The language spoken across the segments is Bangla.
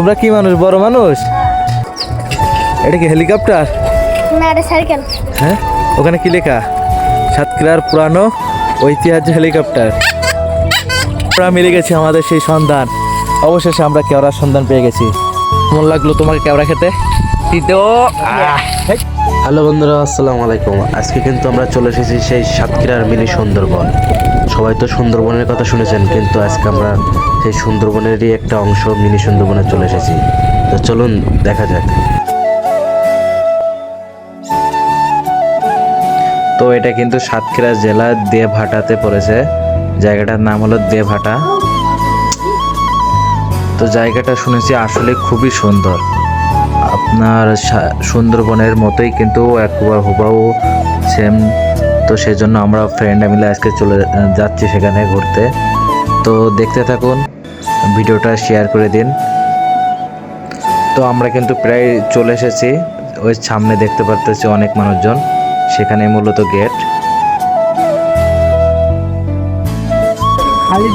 তোমরা কি মানুষ বড় মানুষ? এটা কি হেলিকপ্টার? না এটা সাইকেল। হ্যাঁ? ওখানে কি লেখা? সাতক্ষীরার পুরানো ঐতিহাসিক হেলিকপ্টার। আমরা মিলে গেছি আমাদের সেই সন্ধান। অবশেষে আমরা কেওড়ার সন্ধান পেয়ে গেছি। মন লাগল তোমাকে কেওড়া খেতে? হ্যালো বন্ধুরা আসসালামু আলাইকুম। আজকে কিন্তু আমরা চলে এসেছি সেই সাতক্ষীরার মিনি সুন্দরবন। সবাই তো সুন্দরবনের কথা শুনেছেন কিন্তু আজকে আমরা সেই সুন্দরবনেরই একটা অংশ মিনি সুন্দরবনে চলে এসেছি। তো চলুন দেখা যাক। তো এটা কিন্তু সাতক্ষীরা জেলার দেভাটাতে পড়েছে। জায়গাটার নাম হলো দেভাটা। তো জায়গাটা শুনেছি আসলে খুবই সুন্দর। আপনার সুন্দরবনের মতোই কিন্তু একবার হুবাহু সেম তো সেই জন্য আমরা ফ্রেন্ড মিলে আজকে চলে যাচ্ছি সেখানে ঘুরতে। তো দেখতে থাকুন, ভিডিওটা শেয়ার করে দিন। তো আমরা কিন্তু প্রায় চলে এসেছি। ওই সামনে দেখতে পারতেছি অনেক মানুষজন। সেখানে মূলত গেট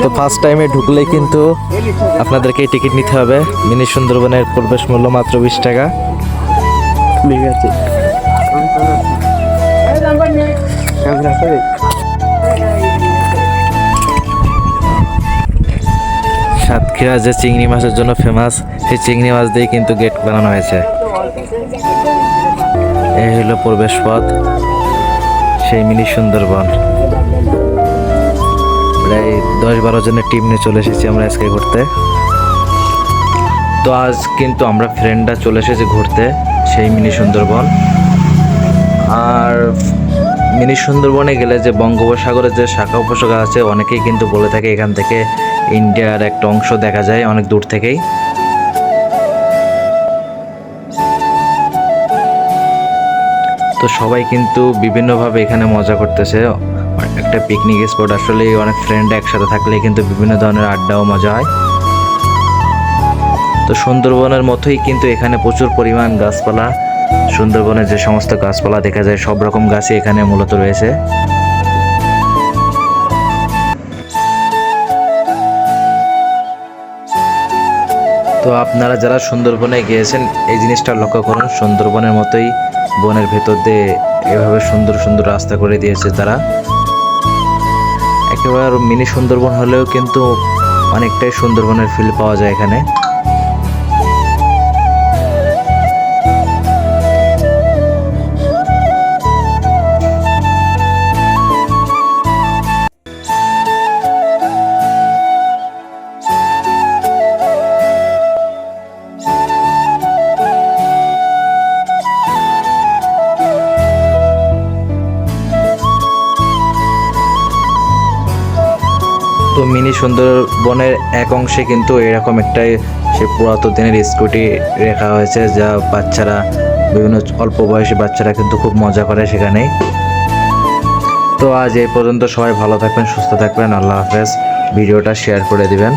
তো ফার্স্ট টাইমে ঢুকলেই কিন্তু আপনাদেরকে টিকিট নিতে হবে। মিনি সুন্দরবনের প্রবেশ মূল্য মাত্র বিশ টাকা। ঠিক আছে। সাতক্ষীরা যে চিংড়ি মাছের জন্য ফেমাস সেই চিংড়ি মাছ দিয়ে কিন্তু গেট বানানো হয়েছে। এই হলো প্রবেশ পথ সেই মিনি সুন্দরবন। প্রায় দশ বারো জনের টিম নিয়ে চলে এসেছি আমরা আজকে ঘুরতে। তো আজ কিন্তু আমরা ফ্রেন্ডরা চলে এসেছি ঘুরতে, সেই মিনি সুন্দরবন। আর মিনি সুন্দরবনে গেলে যে বঙ্গোপসাগরের যে শাখা উপশাখা আছে, অনেকেই কিন্তু বলে থাকে এখান থেকে ইন্ডিয়ার একটা অংশ দেখা যায় অনেক দূর থেকেই। তো সবাই কিন্তু বিভিন্নভাবে এখানে মজা করতেছে। একটা পিকনিক স্পট আসলে অনেক ফ্রেন্ড একসাথে থাকলে কিন্তু বিভিন্ন ধরনের আড্ডা ও মজা হয়। তো সুন্দরবনের মতোই কিন্তু এখানে প্রচুর পরিমাণ গাছপালা। সুন্দরবনের যে সমস্ত গাছপালা দেখা যায়, সব রকম গাছই এখানে মূলত রয়েছে। তো আপনারা যারা সুন্দরবনে গিয়েছেন, এই জিনিসটা লক্ষ্য করুন, সুন্দরবনের মতোই বনের ভেতর দিয়ে এভাবে সুন্দর সুন্দর রাস্তা করে দিয়েছে তারা। একেবারে মিনি সুন্দরবন হলেও কিন্তু অনেকটাই সুন্দরবনের ফিল পাওয়া যায় এখানে। তো মিনি সুন্দরবনের এক অংশে কিন্তু এরকম একটাই সে পুরাতন দিনের স্কুটি রেখা হয়েছে, যা বাচ্চারা, বিভিন্ন অল্প বয়সী বাচ্চারা কিন্তু খুব মজা করে সেখানে। তো আজ এই পর্যন্ত সবাই ভালো থাকবেন, সুস্থ থাকবেন, আল্লাহ হাফেজ। ভিডিওটা শেয়ার করে দিবেন।